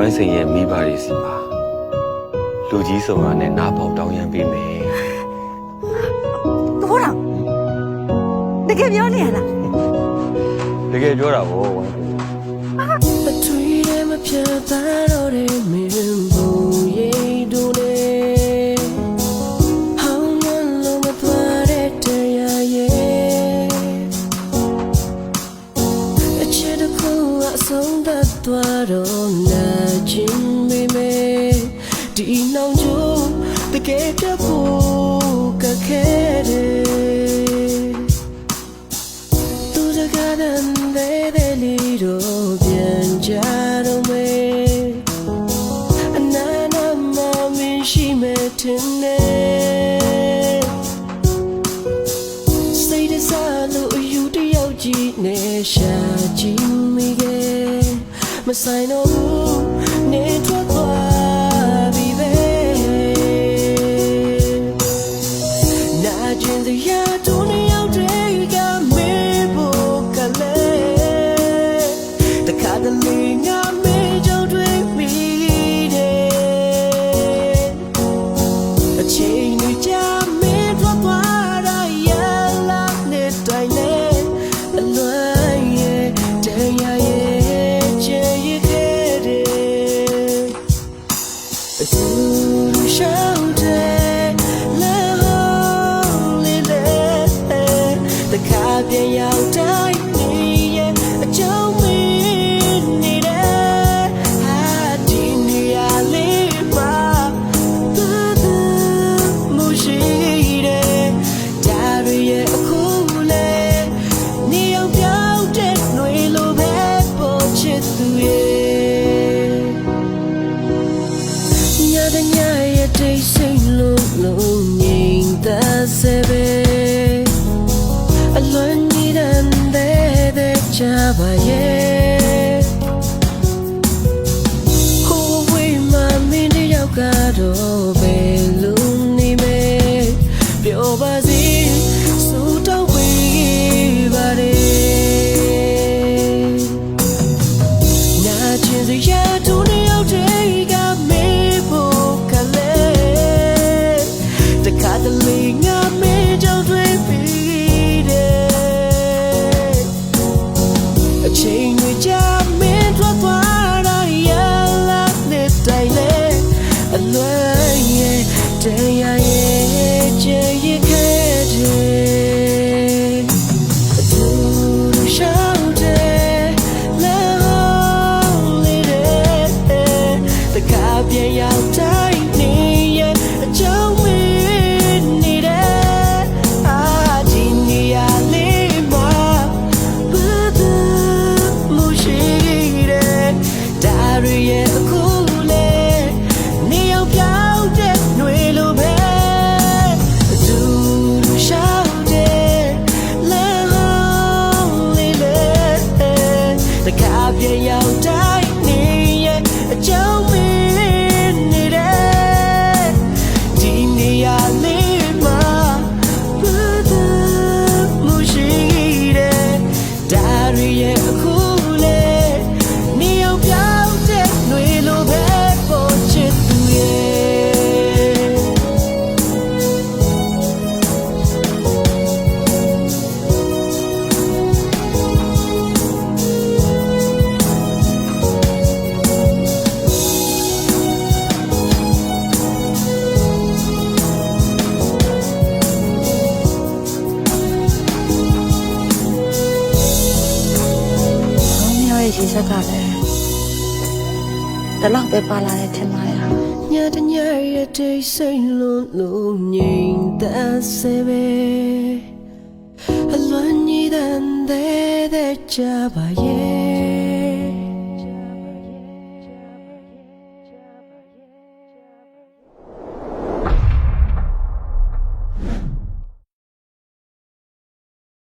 ဝမ်းစိန်ရဲ့မိဘတွေစီမှာလူကြီးဆောင်ရနဲ့နားပေါက်တောင်းရန်ပေးမယ်။တော်တော်တကယ်ပြောနေရလား။တကယ်ပြောတာဗောဝမ်းစိန်။အထွေးမပြတ်ပါ ဤနှောင်ချိုးတကယ်တဖို့ကခဲတယ်သူတကယ်တမ်းတဲ့တဲ့လီတို့ပြန်ကြတော့မေအနာနာမမင်းရှိမဲ့တင်နေစိတ်တစားလို့အယူတယောက်ကြည့်နေရှာကြည့်မိခဲ့မဆိုင်တော့ Tiến ရဲ့ရေဆက်ကလည်းဒါလောက်ပဲပါလာတယ်ထင်ပါရဲ့ညတညရဲ့တိတ်ဆိတ်လုံးလုံးငြိမ်သက်စေပဲအလွန်ကြီးတဲ့တဲ့ကြပါရဲ့